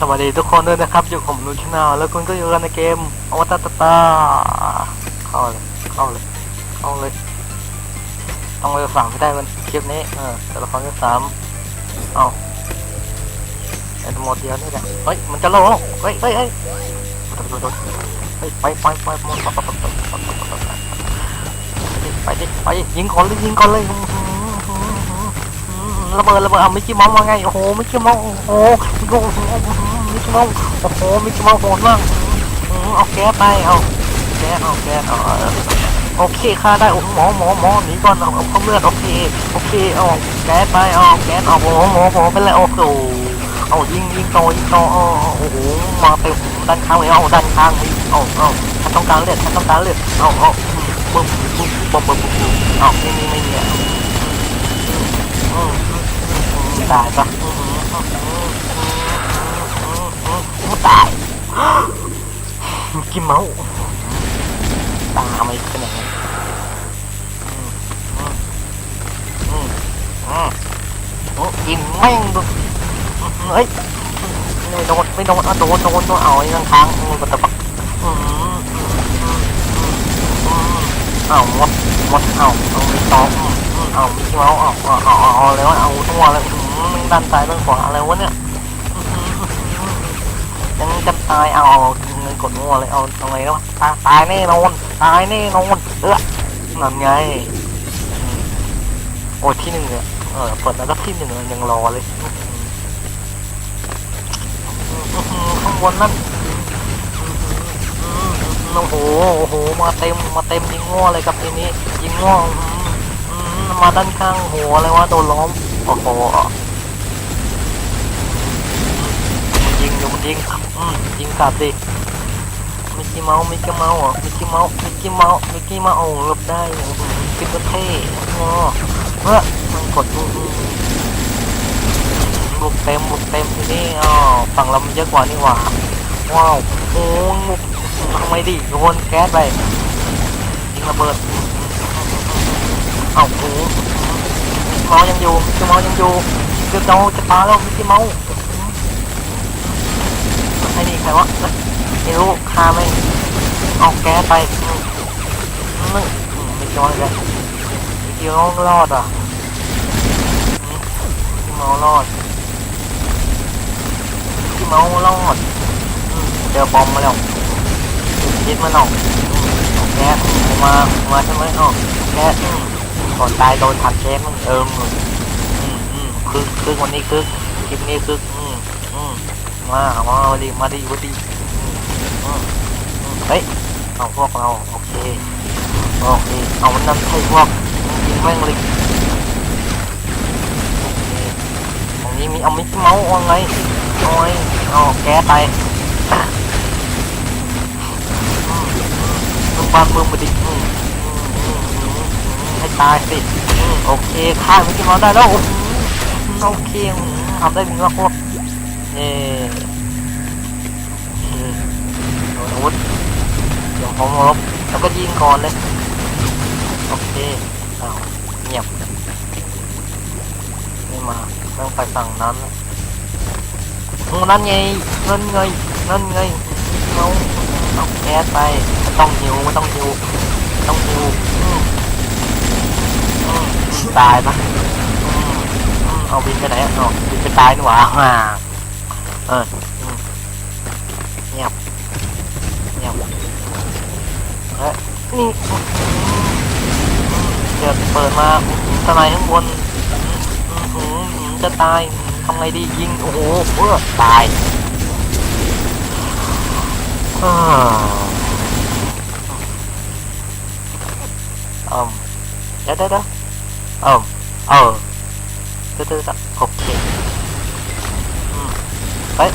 สวัสดีทุกคนด้วยนะครับ อยู่ผมลุนชนาแล้วคุณก็อยู่กันในเกมอวตารตาตาเข้าเลยเข้าเลยเข้าเลย ต้องไปฝังให้ได้วันคลิปนี้เออแต่ละครที่สามเอาไอ้หมดเดียวนี่แหละเฮ้ยมันจะโลงเฮ้ยเฮ้ยเฮ้ยโดดโดดโดดเฮ้ยไปไปไปหมดไปไปไปไปไปไปไปยิงก่อนเลยยิงก่อนเลยระเบิดระเบิดเอามิกกี้มาส์มาไงโอ้โหไมิกกี้มาส์โอ้โห โอ้โหมิกเมาโอ้โหมิกเมาโหดมากเอาแก๊สไปเอาแก๊สเอาแก๊สเอาโอเคค่าได้โอ้หมอหมอหมอหนีก่อนเอาเข้าเลือดโอเคโอเคเอาแก๊สไปเอาแก๊สเอาหมอหมอหมอเป็นไรโอ้โหเอายิงยิงโตยิงโตโอ้โหมาเต็มด้านข้างเลยเอาด้านข้างมีเอาเอาฉันต้องการเลือดฉันต้องการเลือดเอาเอาบึ้มบึ้มบึ้มบึ้มบึ้มบึ้มเอาไม่มีไม่มีอะอืมอืมตายปะ กินเมาส์ตาไม่เป็นอย่างนั้นอืมอืมอืมอืมโอ้กินแม่งดูเฮ้ยไม่โดนไม่โดนอะโดนโดนโดนเอาไอ้ข้างค้างมันก็ตะปักอืมอืมอืมอืมเอาหมดหมดเอาเอาไม่ตองอืมเอามิกกี้เมาส์เอาเอาเอาเอาแล้วเอาทั้งวันเลยอืมมันดันซ้ายดันขวาอะไรวะเนี่ยยังจะตายเอา กดงัวเลยเอาเอาไงแล้วตายตายแน่นอนตายแน่นอนเออนั่นไงโอ้ที่หนึ่งเนี่ยเออเปิดแล้วก็ที่หนึ่งยังรอเลยข้างบนนั่นโอ้โหโอ้โหมาเต็มมาเต็มยิงง้อเลยครับทีนี้ยิงง้อมาด้านข้างหัวเลยวะโดนล้อมโอ้โหยิงอยู่มันยิงยิงกลับดิ มิกกี้เมาส์มิกกี้เมาส์อะมิกกี้เมาส์มิกกี้เมาส์มิกกี้เมาส์โอ้หลบได้อืมปิดประเท่งอเฮ้ยมันกดอืมอืมบุกเต็มบุกเต็มทีนี้อ๋อฝั่งเรามันเยอะกว่านี่หว่าว้าวโอ้บุกทำไมดิโยนแก๊สไปยิงระเบิดเอ้าโอ้เมาส์ยังอยู่มิกกี้เมาส์ยังอยู่เกือบจะจะตายแล้วมิกกี้เมาส์ไอ้นี่ใครวะ ไม่รู้ฆ่าไม่เอาแก๊สไปอืมอืมอืมมิกกี้เมาส์เลยมิกกี้เมาส์รอดอะอืมมิกกี้เมารอดมิกกี้เมารอดเจอบอมมาแล้วยิดมันออกเอาแก๊สมามาใช่ไหมอ๋อแก๊สก่อนตายโดนถังแก๊สมันเอิมอืมอืมคึกคึกวันนี้คึกคลิปนี้คึกอืมอืมมามามาดีมาดีมาดี ฮ้ยเอาพวกเราโอเคโอเคเอามันนั่นใช่พวกยิงแม่งเลยโอเคตรงนี้มีเอามิกเมาส์ว่าไงเอาไงเอาแก๊สไปมึงบานมึงมาดิอือืมอืมอืมอืมให้ตายสิโอเคฆ่ามิกกี้เมาส์ได้แล้วโอเคทำได้ดีมากพวกเย่อืมโดนอาวุธ ดี๋ยวผมรบแล้วก็ยิงก่อนเลย โอเคอ้าเงียบไม่มาต้องไปฝั่งนั้นนั่นไงนั่นไงนั่นไงเอาเอาแก๊สไปต้องหิวต้องหิวต้องหิวตายปะเอาบินไปไหนอะเอาบินไปตายนี่หว่าอ่าเอออืมเงียบ ฮ้ยนี่อืมเดี๋ยวเปิดมาทนายข้างบนจะตายทำไงดียิง โอ้โหเออตายอืมเดี๋ยวเดี๋ยวเดี๋ยวเออเออเดี๋ยวเดี๋ยวโอเคอืมเฮ้ย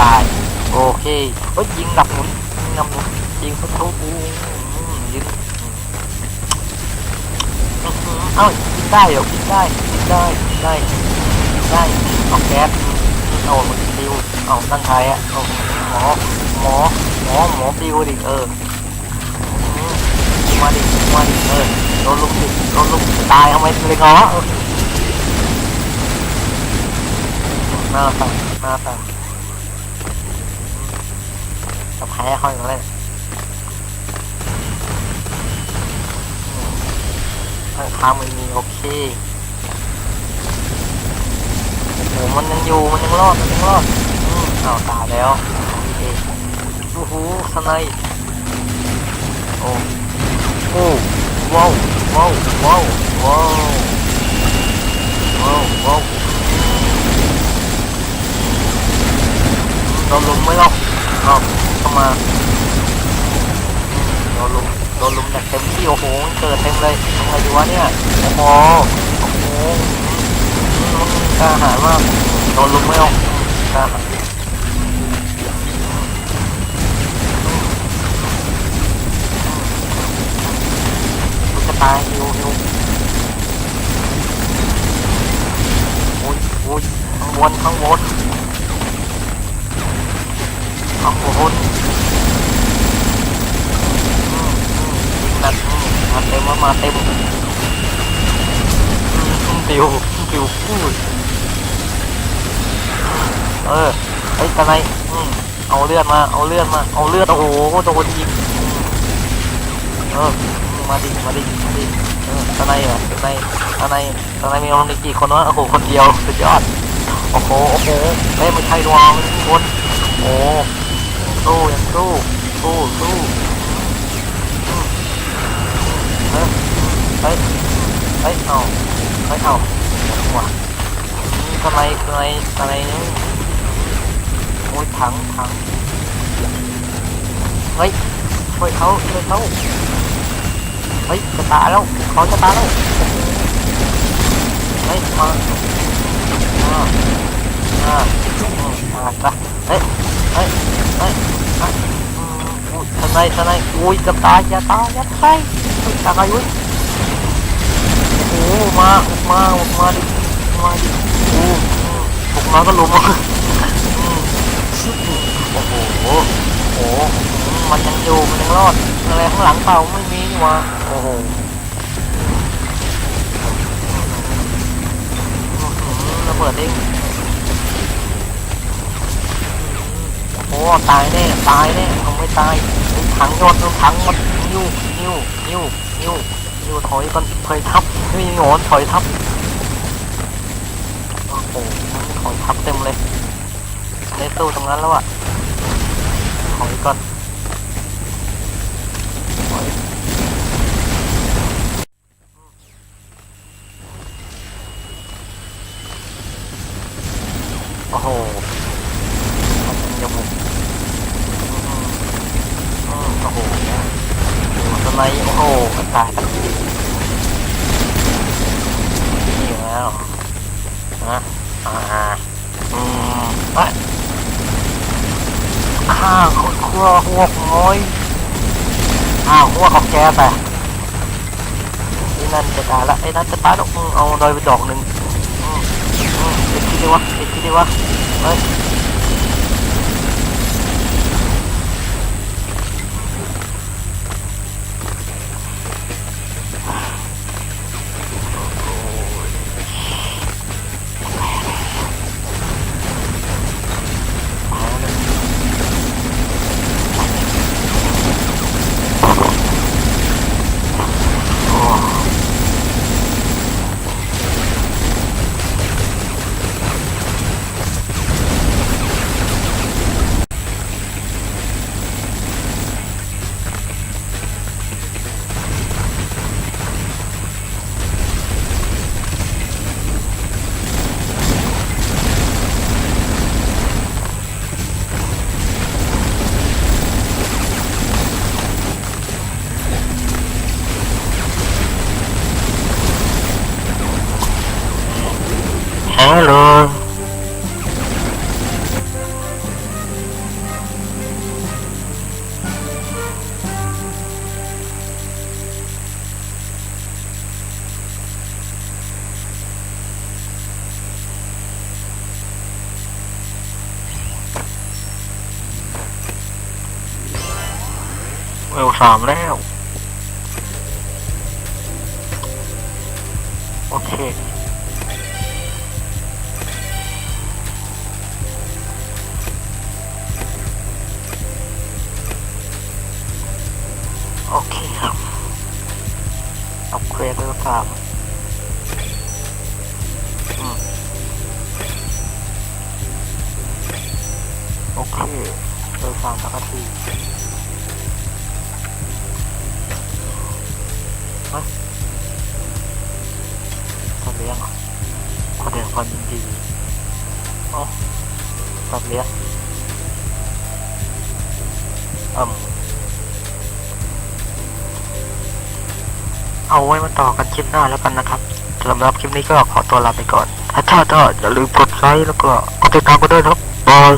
ตาย โอเคเฮ้ยยิงดับหนุนยิงดับหนุน ยิงประตูอืมยิงอืมอืมอืมเอ้ายิงได้เหรอยิงได้ยิงได้ยิงได้ยิงได้เอาแก๊สเอามันดิวเอาตั้งไทยอะเอาหมอหมอหมอหมอดิวดิเออมาดิมาดิเออโดนลุกดิโดนลุกตายเอาไหมเลยเหรอเออหน้าสั่งหน้าสั่งจะแพ้เขาอีกแล้วเค้างมันมีโอเคโอ้โหมันยังอยู่มันยังรอดมันยังรอดอืมอ้าวตายแล้วโอเคโอ้โหสไนป์โอ้โอ้ว้าวว้าวว้าวว้าวว้าวว้าวโดนลุมไหมล่ะอ้าเข้ามาโดนลุม ดนลุมแบบเต็มที่โอ้โหเกิดเต็มเลยทำไงดีวะเนี่ยโอ้โหโอ้โหอืมกล้าหาญมากโดนลุมไมล่ะกล้าหาญมันจะตายหิวหิวโอ้ยโอ้ยข้างบนข้างบนข้างบนอืมอืมยิงหนักอืม มาเต็มปิวปิวพูดเออไอ้ตะไนอืมเอาเลือดมา เอาเลือดมา เอาเลือด โอ้โหโดนยิงเออ มาดิ มาดิ มาดิ เออตะไนเหรอตะไนตะไนตะไนมีมันกี่คนวะโอ้โห คนเดียว สุดยอด โอ้โห โอ้โหเฮ้ยไม่ใช่ดวงมันคนโอ้สู้ยังสู้สู้สู้ เฮ้ยเฮ้ยเฮ้ยเอาเฮ้ยเอาหัวทำไมทำไมทำไมโอ้ยถังถั งเฮ้ยช่วยเขายเขาเฮ้ยจะตายแล้วเขาจะตายยมาอ่าอ่าอืมมาไปเฮ้ยเฮ้ยเฮ้ยเฮ้ยอืมอุ้ยทำไมทำไมอุ้ยจะตายอย่าตายอย่าตายตายอุ้ยโอ้มาออกมาออกมาดิมาดิโอ้ออกมาก็ล้มอืมโอ้โหโอ้โหมันยังอยู่มันยังรอดอะไรข้างหลังเปล่าไม่มีนี่วะโอ้โหระเบิดเอง ตายแน่ตายแน่เอาไม่ตายถังยอดถังมันนิ้วนิ้วนิ้วนิ้วนิ้วถอยก่อนถอยทับม่มีหงอนถอยทับโอ้โหถอยทับเต็มเลยในตู้ตรงนั้นแล้วอะถอยก่อนถอยโอ้โหมันเป็นจมูกอืมอืมโอ้โหโอ้โหทำไม โอ้ตายทันทีนี่แล้วนะอ่าอืมเอ้ยข้าคนครัวหัวน้อยอ้าวหัวของแกแต่ไอ้นั่นจะตายละไอ้นั่นจะตายแล้วอืมเอาโดยไปดอกหนึ่งอืมอืมเด็กที่ดีวะเด็กที่ดีวะเฮ้ย ฮัลโหล สามอืมโอเคโดยสามปกติเฮ้ยสัตว์เลี้ยงเหรอขอแดงความยินดีอ๋อสัตว์เลี้ยงอืม เอาไว้มาต่อกันคลิปหน้าแล้วกันนะครับสำหรับคลิปนี้ก็ขอตัวลาไปก่อน ถ้าชอบก็อย่าลืมกดไลค์แล้วก็กดติดตามกันด้วยครับบาย